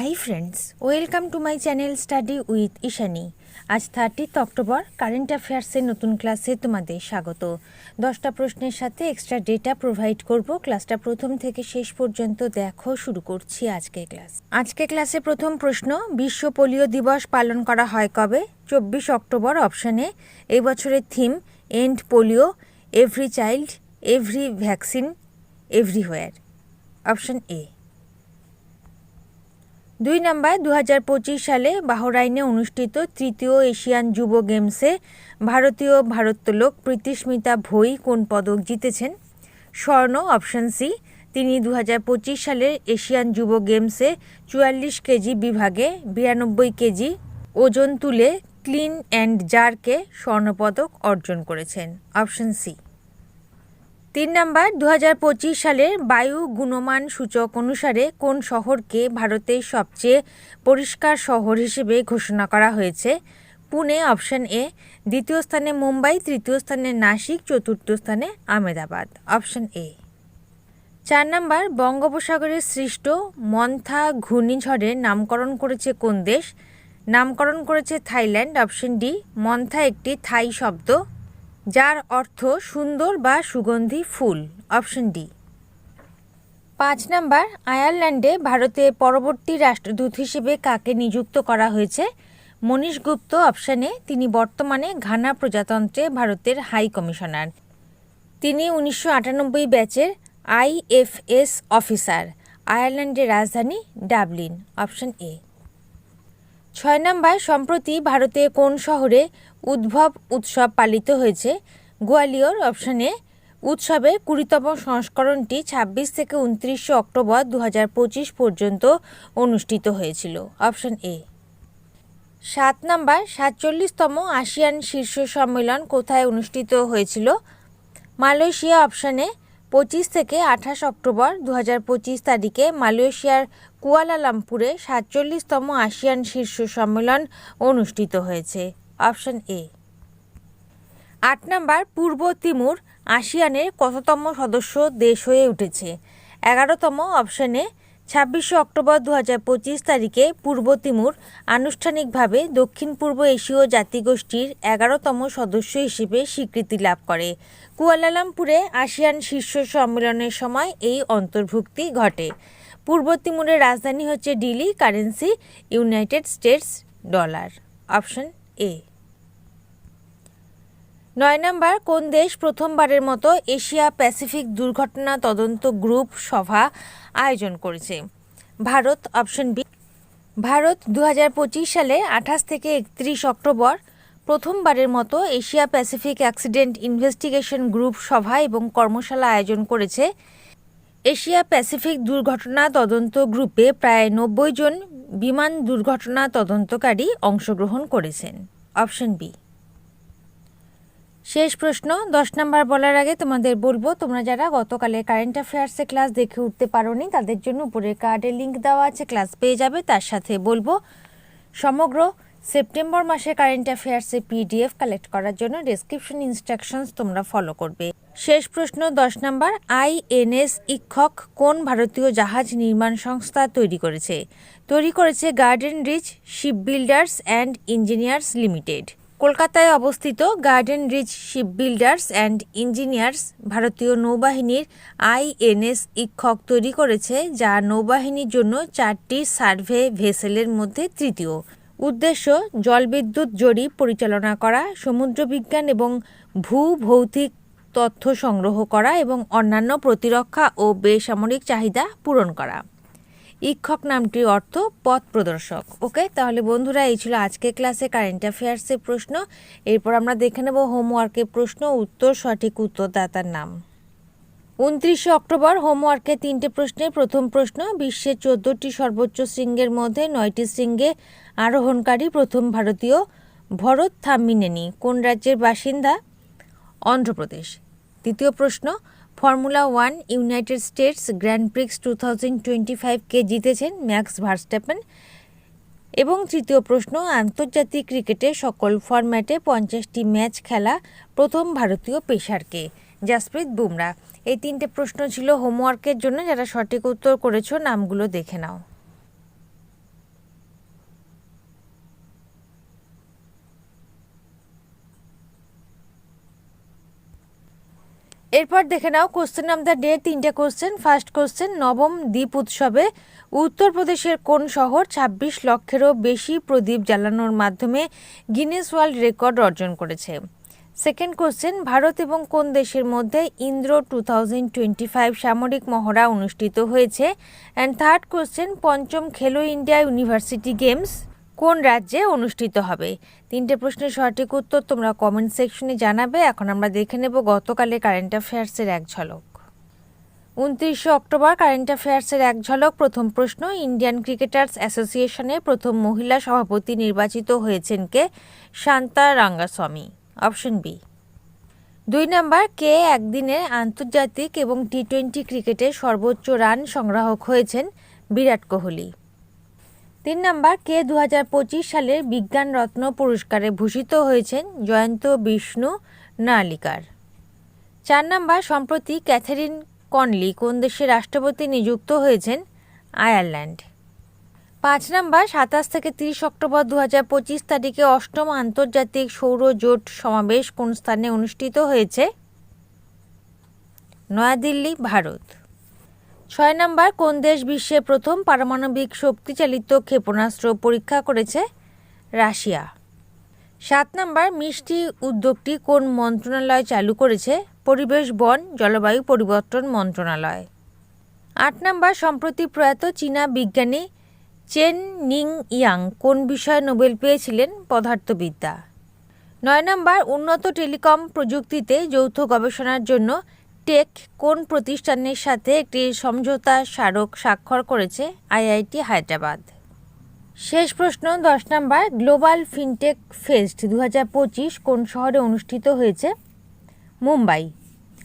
Hi friends welcome to my channel study with Ishani আজ thirtieth October current অ্যাফেয়ার্সের নতুন ক্লাসে তোমাদের স্বাগত। দশটা প্রশ্নের সাথে এক্সট্রা ডেটা প্রোভাইড করব। ক্লাসটা প্রথম থেকে শেষ পর্যন্ত দেখো, শুরু করছি আজকে ক্লাস আজকে ক্লাসে প্রথম প্রশ্ন, বিশ্ব পোলিও দিবস পালন করা হয় কবে? চব্বিশ অক্টোবর অপশানে এই বছরের theme end polio every child every vaccine everywhere option A দুই নাম্বার দু সালে বাহরাইনে অনুষ্ঠিত তৃতীয় এশিয়ান যুব গেমসে ভারতীয় ভারোত্তোলক প্রীতিস্মিতা ভই কোন পদক জিতেছেন? স্বর্ণ, অপশন সি। তিনি দু হাজার পঁচিশ সালের এশিয়ান যুব গেমসে চুয়াল্লিশ কেজি বিভাগে বিরানব্বই কেজি ওজন তুলে ক্লিন অ্যান্ড জারকে স্বর্ণপদক অর্জন করেছেন। Option C. তিন নাম্বার দু সালের বায়ু গুণমান সূচক অনুসারে কোন শহরকে ভারতের সবচেয়ে পরিষ্কার শহর হিসেবে ঘোষণা করা হয়েছে? পুনে অপশন এ, দ্বিতীয় স্থানে মুম্বাই, তৃতীয় স্থানে নাসিক, চতুর্থ স্থানে আহমেদাবাদ। Option A. চার নাম্বার বঙ্গোপসাগরে সৃষ্ট মন্থা ঘূর্ণিঝড়ের নামকরণ করেছে কোন দেশ? নামকরণ করেছে থাইল্যান্ড। অপশন ডি, মন্থা একটি থাই শব্দ। যার অর্থ সুন্দর বা সুগন্ধি ফুল, অপশন ডি। পাঁচ নাম্বার, আয়ারল্যান্ডে ভারতে পরবর্তী রাষ্ট্রদূত হিসেবে কাকে নিযুক্ত করা হয়েছে? মনীষ গুপ্ত, অপশানে তিনি বর্তমানে ঘানা প্রজাতন্ত্রে ভারতের হাই কমিশনার। তিনি উনিশশো আটানব্বই ব্যাচের আইএফএস অফিসার, আয়ারল্যান্ডের রাজধানী ডাবলিন, অপশন এ। ছয় নম্বর, সম্প্রতি ভারতে কোন শহরে উদ্ভব উৎসব পালিত হয়েছে। গোয়ালিয়র অপশানে উৎসবের কুড়িতম সংস্করণটি ছাব্বিশ থেকে উনত্রিশে অক্টোবর দু হাজার পঁচিশ পর্যন্ত অনুষ্ঠিত হয়েছিল। Option A. সাত নাম্বার, সাতচল্লিশতম আসিয়ান শীর্ষ সম্মেলন কোথায় অনুষ্ঠিত হয়েছিল? মালয়েশিয়া অপশানে পঁচিশ থেকে আঠাশ অক্টোবর দু হাজার পঁচিশ তারিখে মালয়েশিয়ার কুয়ালালামপুরে সাতচল্লিশতম আসিয়ান শীর্ষ সম্মেলন অনুষ্ঠিত হয়েছে। Option A. আট নাম্বার, পূর্ব তিমুর আসিয়ানের কততম সদস্য দেশ হয়ে উঠেছে? এগারোতম অপশনে ছাব্বিশে অক্টোবর দু পঁচিশ তারিখে পূর্ব তিমুর আনুষ্ঠানিকভাবে দক্ষিণ পূর্ব এশীয় জাতিগোষ্ঠীর এগারোতম সদস্য হিসেবে স্বীকৃতি লাভ করে। কুয়ালালামপুরে আসিয়ান শীর্ষ সম্মেলনের সময় এই অন্তর্ভুক্তি ঘটে। পূর্ব তিমুরের রাজধানী হচ্ছে Dili currency, United States dollar. Option A. নয় নম্বর, কোন দেশ প্রথমবারের মতো এশিয়া প্যাসিফিক দুর্ঘটনা তদন্ত গ্রুপ সভা আয়োজন করেছে? ভারত, অপশন বি, ভারত দু হাজার পঁচিশ সালে আঠাশ থেকে একত্রিশ অক্টোবর প্রথমবারের মতো Asia Pacific accident investigation group সভা এবং কর্মশালা আয়োজন করেছে। এশিয়া প্যাসিফিক দুর্ঘটনা তদন্ত গ্রুপে প্রায় নব্বই জন বিমান দুর্ঘটনা তদন্তকারী অংশগ্রহণ করেছেন। অপশন বি শেষ প্রশ্ন, দশ নম্বর বলার আগে তোমাদের বলব, তোমরা যারা গতকালে কারেন্ট অ্যাফেয়ার্সে ক্লাস দেখে উঠতে পারোনি, তাদের জন্য উপরের কার্ডে লিঙ্ক দেওয়া আছে ক্লাস পেয়ে যাবে, তার সাথে বলব, সমগ্র সেপ্টেম্বর মাসে কারেন্ট অ্যাফেয়ার্সে পিডিএফ কালেক্ট করার জন্য ডেসক্রিপশন ইনস্ট্রাকশনস তোমরা ফলো করবে। শেষ প্রশ্ন, দশ নম্বর আইএনএস ইক্ষক কোন ভারতীয় জাহাজ নির্মাণ সংস্থা তৈরি করেছে? তৈরি করেছে Garden Reach Ship Builders and Engineers Limited কলকাতায় অবস্থিত Garden Reach Ship Builders and Engineers ভারতীয় নৌবাহিনীর আইএনএস ইক্ষক তৈরি করেছে, যা নৌবাহিনীর জন্য চারটি সার্ভে ভেসেলের মধ্যে তৃতীয়। উদ্দেশ্য, জলবিদ্যুৎ জরিপ পরিচালনা করা, সমুদ্রবিজ্ঞান এবং ভূ ভৌতিক তথ্য সংগ্রহ করা এবং অন্যান্য প্রতিরক্ষা ও বেসামরিক চাহিদা পূরণ করা। ইক্ষক নামটির অর্থ পথ প্রদর্শক। ওকে তাহলে বন্ধুরা, এই ছিল আজকে ক্লাসে কারেন্ট অ্যাফেয়ার্সের প্রশ্ন। এরপর আমরা দেখে নেব হোমওয়ার্কের প্রশ্ন, উত্তর, সঠিক উত্তরদাতার নাম। উনত্রিশে অক্টোবর হোমওয়ার্কে তিনটে প্রশ্নে প্রথম প্রশ্ন, বিশ্বের চোদ্দোটি সর্বোচ্চ শৃঙ্গের মধ্যে নয়টি শৃঙ্গে আরোহণকারী প্রথম ভারতীয় ভরত থাম্মিনেনি। কোন রাজ্যের বাসিন্দা? অন্ধ্রপ্রদেশ। দ্বিতীয় প্রশ্ন Formula One United States Grand Prix two thousand twenty ফাইভকে জিতেছেন ম্যাক্স ভার্স্টাপেন এবং তৃতীয় প্রশ্ন, আন্তর্জাতিক ক্রিকেটে সকল ফরম্যাটে পঞ্চাশটি ম্যাচ খেলা প্রথম ভারতীয় পেশারকে জাসপ্রীত বুমরা, এই তিনটে প্রশ্ন ছিল হোমওয়ার্কের জন্য, যারা সঠিক উত্তর করেছ, নামগুলো দেখে নাও। এরপর দেখে নাও কোশ্চেন অফ দ্য ডে তিনটে কোশ্চেন ফার্স্ট কোশ্চেন নবম দ্বীপ উৎসবে উত্তরপ্রদেশের কোন শহর ২৬ লক্ষেরও বেশি প্রদীপ জ্বালানোর মাধ্যমে গিনেস ওয়ার্ল্ড রেকর্ড অর্জন করেছে? সেকেন্ড কোশ্চেন ভারত এবং কোন দেশের মধ্যে Indra two thousand twenty five সামরিক মহড়া অনুষ্ঠিত হয়েছে? অ্যান্ড থার্ড কোশ্চেন পঞ্চম খেলো ইন্ডিয়া ইউনিভার্সিটি গেমস কোন রাজ্যে অনুষ্ঠিত হবে? তিনটে প্রশ্নের সঠিক উত্তর তোমরা কমেন্ট সেকশনে জানাবে। এখন আমরা দেখে নেব গতকালের কারেন্ট অ্যাফেয়ার্সের এক ঝলক। উনত্রিশে অক্টোবর কারেন্ট অ্যাফেয়ার্সের এক ঝলক। প্রথম প্রশ্ন ইন্ডিয়ান ক্রিকেটার্স অ্যাসোসিয়েশনে প্রথম মহিলা সভাপতি নির্বাচিত হয়েছেন কে? শান্তা রাঙ্গাস্বামী। অপশন বি দুই নম্বর, কে একদিনের আন্তর্জাতিক এবং টি টোয়েন্টি ক্রিকেটে সর্বোচ্চ রান সংগ্রাহক হয়েছেন? বিরাট কোহলি। তিন নম্বর, কে দু হাজার পঁচিশ সালের বিজ্ঞান রত্ন পুরস্কারে ভূষিত হয়েছেন জয়ন্ত বিষ্ণু নালিকার? চার নম্বর, সম্প্রতি ক্যাথেরিন কনলি কোন দেশের রাষ্ট্রপতি নিযুক্ত হয়েছেন? আয়ারল্যান্ড। পাঁচ নম্বর, সাতাশ থেকে তিরিশ অক্টোবর দু হাজার পঁচিশ তারিখে অষ্টম আন্তর্জাতিক সৌর জোট সমাবেশ কোন স্থানে অনুষ্ঠিত হয়েছে? নয়াদিল্লি, ভারত। ছয় নম্বর, কোন দেশ বিশ্বে প্রথম পারমাণবিক শক্তিচালিত ক্ষেপণাস্ত্র পরীক্ষা করেছে? রাশিয়া। সাত নম্বর, মিষ্টি উদ্যোগটি কোন মন্ত্রণালয় চালু করেছে? পরিবেশ, বন, জলবায়ু পরিবর্তন মন্ত্রণালয়। আট নম্বর, সম্প্রতি প্রয়াত চীনা বিজ্ঞানী চেন নিং ইয়াং কোন বিষয়ে নোবেল পেয়েছিলেন? পদার্থবিদ্যা। নয় নম্বর, উন্নত টেলিকম প্রযুক্তিতে যৌথ গবেষণার জন্য টেক কোন প্রতিষ্ঠানের সাথে একটি সমঝোতা স্মারক স্বাক্ষর করেছে আইআইটি হায়দ্রাবাদ? শেষ প্রশ্ন, দশ নম্বর, গ্লোবাল ফিনটেক ফেস্ট দু হাজার পঁচিশ কোন শহরে অনুষ্ঠিত হয়েছে? মুম্বাই।